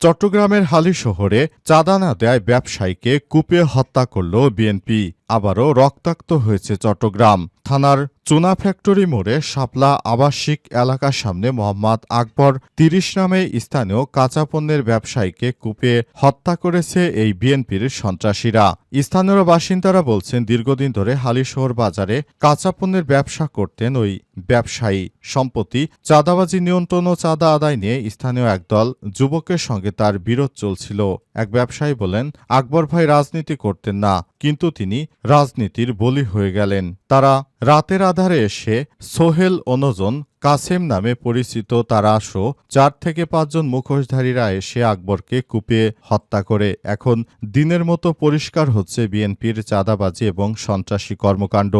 চট্টগ্রামের হালি শহরে চাঁদা না দেয় ব্যবসায়ীকে কুপে হত্যা করল বিএনপি। আবারও রক্তাক্ত হয়েছে চট্টগ্রাম। থানার চুনা ফ্যাক্টরি মোড়ে শাপলা আবাসিক এলাকার সামনে মোহাম্মদ আকবর তিরিশ নামে স্থানীয় কাঁচা পণ্যের ব্যবসায়ীকে কুপে হত্যা করেছে এই বিএনপির সন্ত্রাসীরা। স্থানীয় বাসিন্দারা বলছেন, দীর্ঘদিন ধরে হালিশহর বাজারে কাঁচা পণ্যের ব্যবসা করতেন ওই ব্যবসায়ী। সম্প্রতি চাঁদাবাজি নিয়ন্ত্রণ ও চাঁদা আদায় নিয়ে স্থানীয় একদল যুবকের সঙ্গে তার বিরোধ চলছিল। এক ব্যবসায়ী বলেন, আকবর ভাই রাজনীতি করতেন না, কিন্তু তিনি রাজনীতির বলি হয়ে গেলেন। তারা রাতের আধারে এসে সোহেল অনজন কাসেম নামে পরিচিত তারা সহ চার থেকে পাঁচজন মুখোশধারীরা এসে আকবরকে কুপিয়ে হত্যা করে। এখন দিনের মতো পরিষ্কার হচ্ছে বিএনপির চাঁদাবাজি এবং সন্ত্রাসী কর্মকাণ্ড।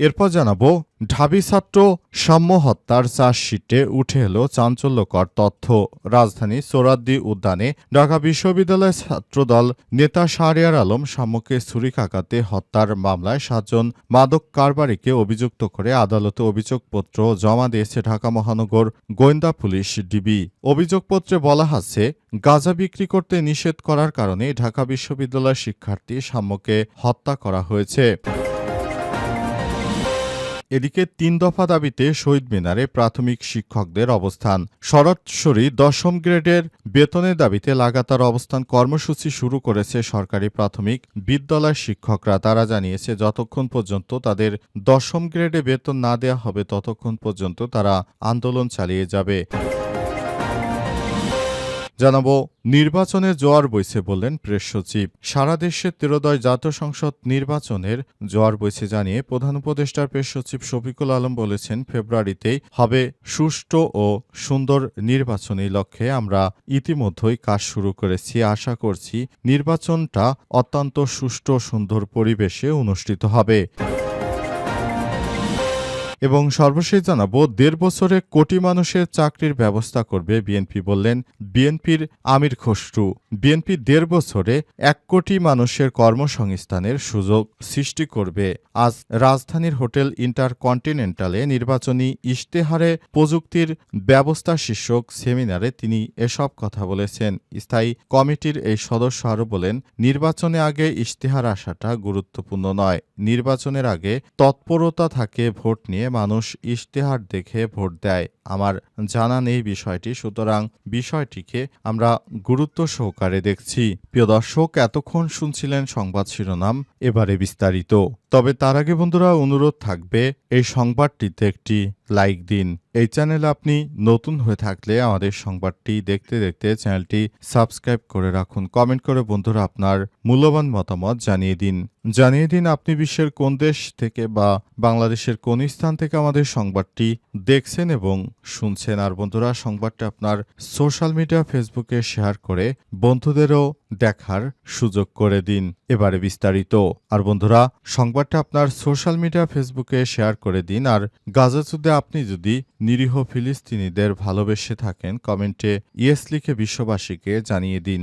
এরপর জানাব, ঢাবি ছাত্র সাম্য হত্যার চার্জশিটে উঠে এলো চাঞ্চল্যকর তথ্য। রাজধানী সোরাদ্দি উদ্যানে ঢাকা বিশ্ববিদ্যালয়ের ছাত্রদল নেতা শাহরিয়ার আলম সাম্যকে ছুরিকাঘাতে হত্যার মামলায় সাতজন মাদক কারবারিকে অভিযুক্ত করে আদালতে অভিযোগপত্র জমা দিয়েছে ঢাকা মহানগর গোয়েন্দা পুলিশ ডিবি। অভিযোগপত্রে বলা আছে, গাঁজা বিক্রি করতে নিষেধ করার কারণে ঢাকা বিশ্ববিদ্যালয়ের শিক্ষার্থী সাম্যকে হত্যা করা হয়েছে। এদিকে তিন দফা দাবিতে শহীদ মিনারে প্রাথমিক শিক্ষকদের অবস্থান। সরাসরি দশম গ্রেডের বেতনের দাবিতে লাগাতার অবস্থান কর্মসূচি শুরু করেছে সরকারি প্রাথমিক বিদ্যালয়ের শিক্ষকরা। তারা জানিয়েছে, যতক্ষণ পর্যন্ত তাদের দশম গ্রেডে বেতন না দেওয়া হবে, ততক্ষণ পর্যন্ত তারা আন্দোলন চালিয়ে যাবে। জানাব নির্বাচনে জোয়ার বইছে বললেন প্রেস সচিব। সারা দেশে তেরোদয় জাতীয় সংসদ নির্বাচনের জোয়ার বইছে জানিয়ে প্রধান উপদেষ্টার প্রেস সচিব শফিকুল আলম বলেছেন, ফেব্রুয়ারিতেই হবে সুষ্ঠু ও সুন্দর নির্বাচনী লক্ষ্যে আমরা ইতিমধ্যেই কাজ শুরু করেছি। আশা করছি নির্বাচনটা অত্যন্ত সুষ্ঠু সুন্দর পরিবেশে অনুষ্ঠিত হবে। এবং সর্বশেষ জানাব, দেড় বছরে কোটি মানুষের চাকরির ব্যবস্থা করবে বিএনপি বললেন বিএনপির আমির খসরু। বিএনপি দেড় বছরে এক কোটি মানুষের কর্মসংস্থানের সুযোগ সৃষ্টি করবে। আজ রাজধানীর হোটেল ইন্টারকন্টিনেন্টালে নির্বাচনী ইশতেহারে প্রযুক্তির ব্যবস্থা শীর্ষক সেমিনারে তিনি এসব কথা বলেছেন। স্থায়ী কমিটির এই সদস্য আরও বলেন, নির্বাচনে আগে ইশতেহার আসাটা গুরুত্বপূর্ণ নয়। নির্বাচনের আগে তৎপরতা থাকে, ভোট নিয়ে মানুষ ইশতেহার দেখে ভোট দেয়। আমার জানা নেই বিষয়টি, সুতরাং বিষয়টিকে আমরা গুরুত্ব সহকারে দেখছি। প্রিয় দর্শক, এতক্ষণ শুনছিলেন সংবাদ শিরোনাম, এবারে বিস্তারিত। তবে তার আগে বন্ধুরা, অনুরোধ থাকবে, এই সংবাদটিতে একটি লাইক দিন। এই চ্যানেল আপনি নতুন হয়ে থাকলে আমাদের সংবাদটি দেখতে দেখতে চ্যানেলটি সাবস্ক্রাইব করে রাখুন। কমেন্ট করে বন্ধুরা আপনার মূল্যবান মতামত জানিয়ে দিন। জানিয়ে দিন আপনি বিশ্বের কোন দেশ থেকে বা বাংলাদেশের কোন স্থান থেকে আমাদের সংবাদটি দেখছেন এবং শুনছেন আর বন্ধুরা, সংবাদটা আপনার সোশ্যাল মিডিয়া ফেসবুকে শেয়ার করে বন্ধুদেরও দেখার সুযোগ করে দিন এবারে বিস্তারিত। আর বন্ধুরা, সংবাদটা আপনার সোশ্যাল মিডিয়া ফেসবুকে শেয়ার করে দিন। আর গাজাচুদে আপনি যদি নিরীহ ফিলিস্তিনিদের ভালোবেসে থাকেন, কমেন্টে ইয়েস লিখে বিশ্ববাসীকে জানিয়ে দিন।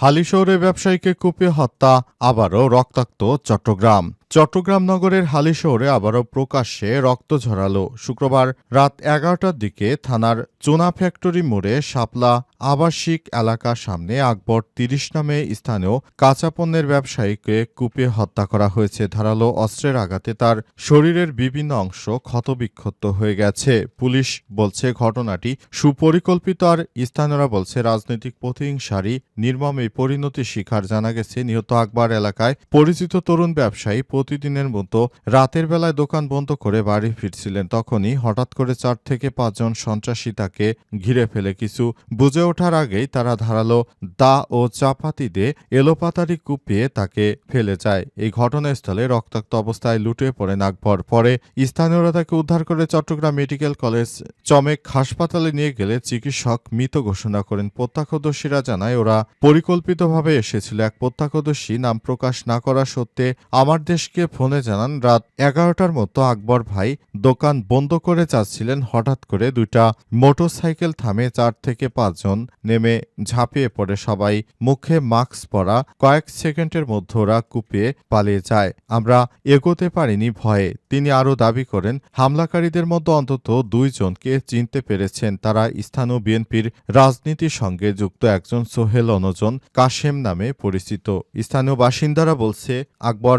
হালিশহরে ব্যবসায়ীকে কুপিয়ে হত্যা, আবারও রক্তাক্ত চট্টগ্রাম। চট্টগ্রাম নগরের হালিশহরে আবারও প্রকাশ্যে রক্ত ঝরালো। শুক্রবার রাত এগারোটার দিকে থানার চোনা ফ্যাক্টরি মোড়ে শাপলা আবাসিক এলাকার সামনে আকবর তিরিশ নামে স্থানীয় কাঁচা পণ্যের ব্যবসায়ীকে কুপিয়ে হত্যা করা হয়েছে। ধারালো অস্ত্রের আঘাতে তার শরীরের বিভিন্ন অংশ ক্ষতবিক্ষত হয়ে গেছে। পুলিশ বলছে, ঘটনাটি সুপরিকল্পিত আর স্থানীয়রা বলছে, রাজনৈতিক প্রতিহিংসারই নির্মম পরিণতি শিকার জানা গেছে। নিহত আকবর এলাকায় পরিচিত তরুণ ব্যবসায়ী প্রতিদিনের মতো রাতের বেলায় দোকান বন্ধ করে বাড়ি ফিরছিলেন তখনই হঠাৎ করে চার থেকে পাঁচজন সন্ত্রাসী তাকে ঘিরে ফেলে। কিছু বুঝে ওঠার আগেই তারা ধারালো দা ও চাপাতি দিয়ে এলোপাতারি কুপিয়ে তাকে ফেলে যায়। এই ঘটনাস্থলে রক্তাক্ত অবস্থায় লুটে পড়েন আকবর পরে স্থানীয়রা তাকে উদ্ধার করে চট্টগ্রাম মেডিকেল কলেজ চমেক হাসপাতালে নিয়ে গেলে চিকিৎসক মৃত ঘোষণা করেন। প্রত্যক্ষদর্শীরা জানায়, ওরা পরিকল্পিতভাবে এসেছিল। এক প্রত্যক্ষদর্শী নাম প্রকাশ না করা সত্ত্বে আমার দেশকে ফোনে জানান, রাত এগারোটার মতো আকবর ভাই দোকান বন্ধ করে যাচ্ছিলেন। হঠাৎ করে দুইটা মোটরসাইকেল থামে চার থেকে পাঁচজন নেমে ঝাঁপিয়ে পড়ে। সবাই মুখে মাস্ক পরা কয়েক সেকেন্ডের মধ্যে ওরা কুপিয়ে পালিয়ে যায়। আমরা এগোতে পারিনি ভয়ে। তিনি আরও দাবি করেন, হামলাকারীদের মধ্যে অন্তত দুইজনকে চিনতে পেরেছেন। তারা স্থানীয় বিএনপির রাজনীতির সঙ্গে যুক্ত একজন সোহেল অনজন কাশেম নামে পরিচিত। স্থানীয় বাসিন্দারা বলছে, আকবর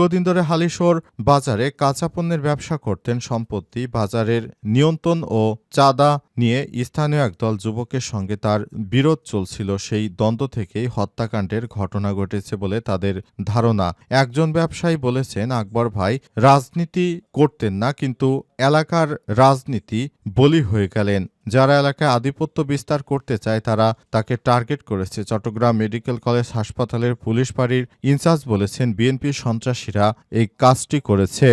দীর্ঘদিন ধরে হালিশোর বাজারে কাঁচা পণ্যের ব্যবসা করতেন সম্পত্তি বাজারের নিয়ন্ত্রণ ও চাঁদা নিয়ে স্থানীয় একদল যুবকের সঙ্গে তার বিরোধ চলছিল। সেই দ্বন্দ্ব থেকেই হত্যাকাণ্ডের ঘটনা ঘটেছে বলে তাদের ধারণা। একজন ব্যবসায়ী বলেছেন, আকবর ভাই, রাজনীতি করতেন না, কিন্তু এলাকার রাজনীতি বলি হয়ে গেলেন। যারা এলাকায় আধিপত্য বিস্তার করতে চায়, তারা তাকে টার্গেট করেছে। চট্টগ্রাম মেডিকেল কলেজ হাসপাতালের পুলিশ বাড়ির ইনচার্জ বলেছেন, বিএনপি সন্ত্রাসীরা এই কাজটি করেছে।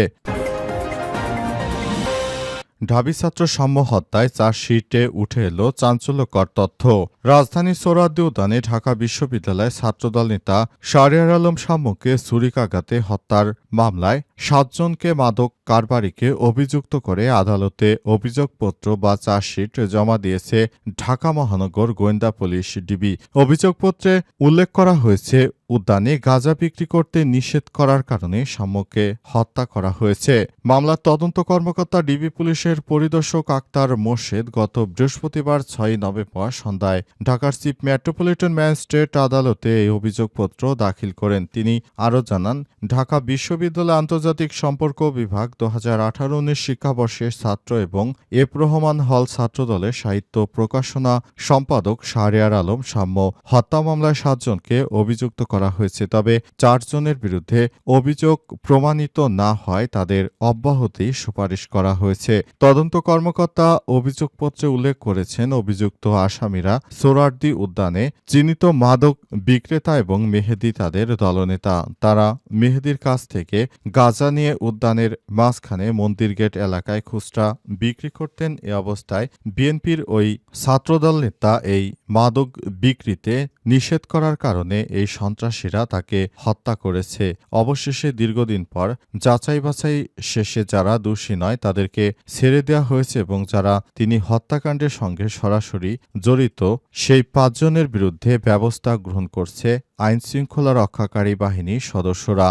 ঢাবি ছাত্র সাম্য হত্যায় চার্জশিটে উঠে এলো চাঞ্চল্যকর তথ্য। রাজধানীর সোরাদ্দি উদ্যানে ঢাকা বিশ্ববিদ্যালয় ছাত্রদল নেতা শাহরিয়ার আলম সাম্যকে ছুরিকাঘাতে হত্যার মামলায় সাতজনকে মাদক কারবারিকে অভিযুক্ত করে আদালতে অভিযোগপত্র বা চার্জশিট জমা দিয়েছে ঢাকা মহানগর গোয়েন্দা পুলিশ ডিবি। অভিযোগপত্রে উল্লেখ করা হয়েছে, উদ্যানে গাঁজা বিক্রি করতে নিষেধ করার কারণে সাম্যকে হত্যা করা হয়েছে। মামলার তদন্ত কর্মকর্তা ডিবি পুলিশের পরিদর্শক আক্তার মোর্শেদ গত বৃহস্পতিবার ছয় নভেম্বর সন্ধ্যায় ঢাকার চিফ মেট্রোপলিটন ম্যাজিস্ট্রেট আদালতে এই অভিযোগপত্র দাখিল করেন। তিনি আরও জানান, ঢাকা বিশ্ববিদ্যালয় আন্তর্জাতিক সম্পর্ক বিভাগ দু হাজার আঠারো উনিশ শিক্ষাবর্ষের ছাত্র এবং এফ রহমান হল ছাত্রদলের সাহিত্য প্রকাশনা সম্পাদক শাহরিয়ার আলম সাম্য হত্যা মামলায় সাতজনকে অভিযুক্ত করা হয়েছে। তবে চারজনের বিরুদ্ধে অভিযোগ প্রমাণিত না হয় তাদের অব্যাহতি সুপারিশ করা হয়েছে। তদন্ত কর্মকর্তা অভিযোগপত্রে উল্লেখ করেছেন, অভিযুক্ত আসামিরা সোরারদি উদ্যানে চিহ্নিত মাদক বিক্রেতা এবং মেহেদি তাদের দলনেতা। তারা মেহেদির কাছ থেকে গাঁজা নিয়ে উদ্যানের মাঝখানে মন্দির গেট এলাকায় খুচরা বিক্রি করতেন এ অবস্থায় বিএনপির ওই ছাত্রদল নেতা এই মাদক বিক্রিতে নিষেধ করার কারণে এই সন্ত্রাসীরা তাকে হত্যা করেছে। অবশেষে দীর্ঘদিন পর যাচাই বাছাই শেষে যারা দোষী নয়, তাদেরকে ছেড়ে দেওয়া হয়েছে এবং যারা তিনি হত্যাকাণ্ডের সঙ্গে সরাসরি জড়িত, সেই পাঁচজনের বিরুদ্ধে ব্যবস্থা গ্রহণ করছে আইনশৃঙ্খলা রক্ষাকারী বাহিনীর সদস্যরা।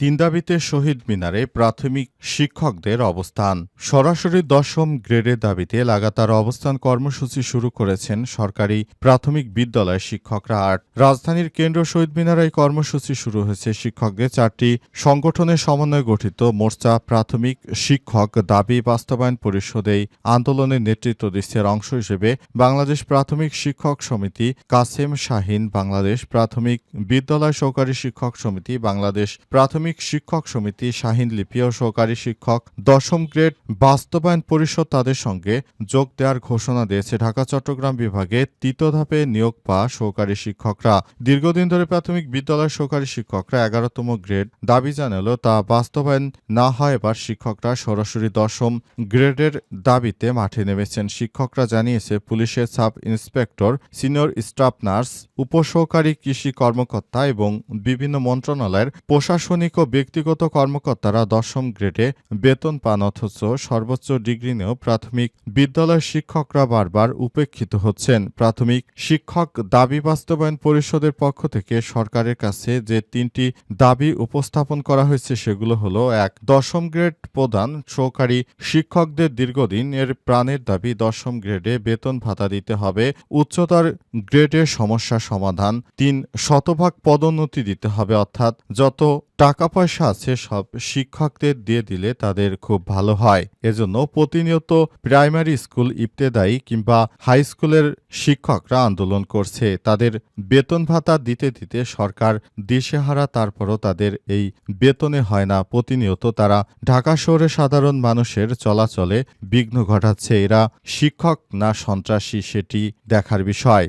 তিন দাবিতে শহীদ মিনারে প্রাথমিক শিক্ষকদের অবস্থান। সরাসরি দশম গ্রেডের দাবিতে লাগাতার অবস্থান কর্মসূচি শুরু করেছেন সরকারি প্রাথমিক বিদ্যালয়ের শিক্ষকরা। আট রাজধানীর কেন্দ্র শহীদ মিনারে কর্মসূচি শুরু হয়েছে শিক্ষকদের। চারটি সংগঠনের সমন্বয়ে গঠিত মোর্চা প্রাথমিক শিক্ষক দাবি বাস্তবায়ন পরিষদ আন্দোলনের নেতৃত্ব দিচ্ছে অংশ হিসেবে বাংলাদেশ প্রাথমিক শিক্ষক সমিতি, কাসেম শাহিন বাংলাদেশ প্রাথমিক বিদ্যালয় সহকারী শিক্ষক সমিতি, বাংলাদেশ প্রাথমিক শিক্ষক সমিতি শাহিন লিপি ও সহকারী শিক্ষক দশম গ্রেড বাস্তবায়ন পরিষদ তাদের সঙ্গে যোগ দেওয়ার ঘোষণা দিয়েছে ঢাকা, চট্টগ্রাম বিভাগে তৃতীয় ধাপে নিয়োগ পাওয়া সহকারী শিক্ষকরা। দীর্ঘদিন ধরে প্রাথমিক বিদ্যালয় সহকারী শিক্ষকরা এগারোতম গ্রেড দাবি জানালেও তা বাস্তবায়ন না হয় এবার শিক্ষকরা সরাসরি দশম গ্রেডের দাবিতে মাঠে নেমেছেন। শিক্ষকরা জানিয়েছে, পুলিশের sub inspector, senior staff nurse উপসহকারী কৃষি কর্মকর্তা এবং বিভিন্ন মন্ত্রণালয়ের প্রশাসনিক ব্যক্তিগত কর্মকর্তারা দশম গ্রেডে বেতন পান অথচ সর্বোচ্চ ডিগ্রি নিয়েও প্রাথমিক বিদ্যালয়ের শিক্ষকরা বারবার উপেক্ষিত হচ্ছেন। প্রাথমিক শিক্ষক দাবি বাস্তবায়ন পরিষদের পক্ষ থেকে সরকারের কাছে যে তিনটি দাবি উপস্থাপন করা হয়েছে সেগুলো হলো, এক, দশম গ্রেড প্রদান সহকারী শিক্ষকদের দীর্ঘদিন এর প্রাণের দাবি দশম গ্রেডে বেতন ভাতা দিতে হবে, উচ্চতর গ্রেডের সমস্যা সমাধান, তিন, শতভাগ পদোন্নতি দিতে হবে অর্থাৎ যত টাকা পয়সা আছে, সব শিক্ষকদের দিয়ে দিলে তাদের খুব ভালো হয়। এজন্য প্রতিনিয়ত প্রাইমারি স্কুল ইবতেদায়ী কিংবা হাই স্কুলের শিক্ষকরা আন্দোলন করছে। তাদের বেতন ভাতা দিতে দিতে সরকার দিশেহারা, তারপরও তাদের এই বেতনে হয় না। প্রতিনিয়ত তারা ঢাকা শহরে সাধারণ মানুষের চলাচলে বিঘ্ন ঘটাচ্ছে। এরা শিক্ষক না সন্ত্রাসী সেটি দেখার বিষয়।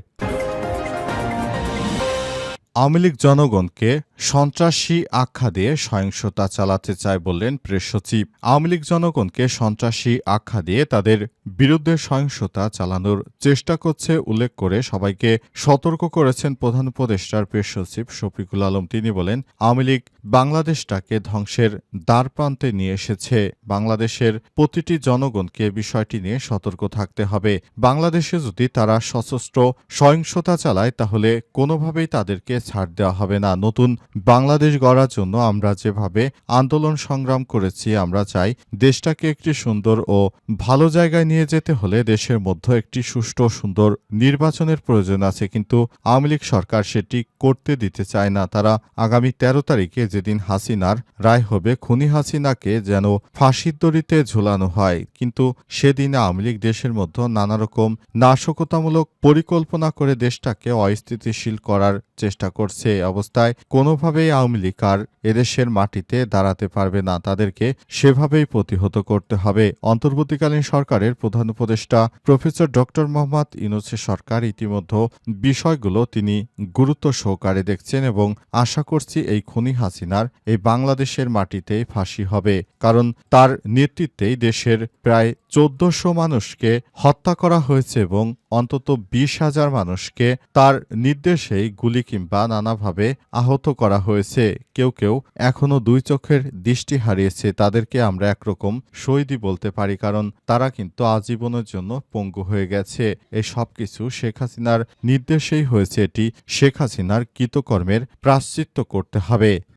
আওয়ামী লীগ জনগণকে সন্ত্রাসী আখ্যা দিয়ে সহিংসতা চালাতে চায় বললেন প্রেস সচিব। আওয়ামী লীগ জনগণকে সন্ত্রাসী আখ্যা দিয়ে তাদের বিরুদ্ধে সহিংসতা চালানোর চেষ্টা করছে উল্লেখ করে সবাইকে সতর্ক করেছেন প্রধান উপদেষ্টার প্রেস সচিব শফিকুল আলম। তিনি বলেন, আওয়ামী লীগ বাংলাদেশটাকে ধ্বংসের দ্বারপ্রান্তে নিয়ে এসেছে। বাংলাদেশের প্রতিটি জনগণকে বিষয়টি নিয়ে সতর্ক থাকতে হবে। বাংলাদেশে যদি তারা সশস্ত্র সহিংসতা চালায়, তাহলে কোনোভাবেই তাদেরকে ছাড় দেওয়া হবে না। নতুন বাংলাদেশ গড়ার জন্য আমরা যেভাবে আন্দোলন সংগ্রাম করেছি, আমরা চাই দেশটাকে একটি সুন্দর ও ভালো জায়গায় নিয়ে যেতে হলে দেশের মধ্যে একটি সুষ্ঠু সুন্দর নির্বাচনের প্রয়োজন আছে। কিন্তু আওয়ামী লীগ সরকার সেটি করতে দিতে চায় না। তারা আগামী তেরো তারিখে যেদিন হাসিনার রায় হবে, খুনি হাসিনাকে যেন ফাঁসির দড়িতে ঝুলানো হয়। কিন্তু সেদিন আওয়ামী লীগ দেশের মধ্যে নানা রকম নাশকতামূলক পরিকল্পনা করে দেশটাকে অস্থিতিশীল করার চেষ্টা করছে। অবস্থায় অবস্থায় কোনোভাবেই আওয়ামী লীগ আর এদেশের মাটিতে দাঁড়াতে পারবে না। তাদেরকে সেভাবেই প্রতিহত করতে হবে। অন্তর্বর্তীকালীন সরকারের প্রধান উপদেষ্টা প্রফেসর ডক্টর মোহাম্মদ ইউনুসের সরকার ইতিমধ্যে বিষয়গুলো তিনি গুরুত্ব সহকারে দেখছেন এবং আশা করছি এই খুনি হাসিনার এই বাংলাদেশের মাটিতেই ফাঁসি হবে। কারণ তার নেতৃত্বেই দেশের প্রায় চোদ্দশো মানুষকে হত্যা করা হয়েছে এবং অন্তত বিশ হাজার মানুষকে তার নির্দেশেই গুলি কিংবা নানাভাবে আহত করা হয়েছে। কেউ কেউ এখনও দুই চোখের দৃষ্টি হারিয়েছে। তাদেরকে আমরা একরকম শহীদই বলতে পারি, কারণ তারা কিন্তু আজীবনের জন্য পঙ্গু হয়ে গেছে। এই সব কিছু শেখ হাসিনার নির্দেশেই হয়েছে। এটি শেখ হাসিনার কৃতকর্মের প্রাশ্চিত্য করতে হবে।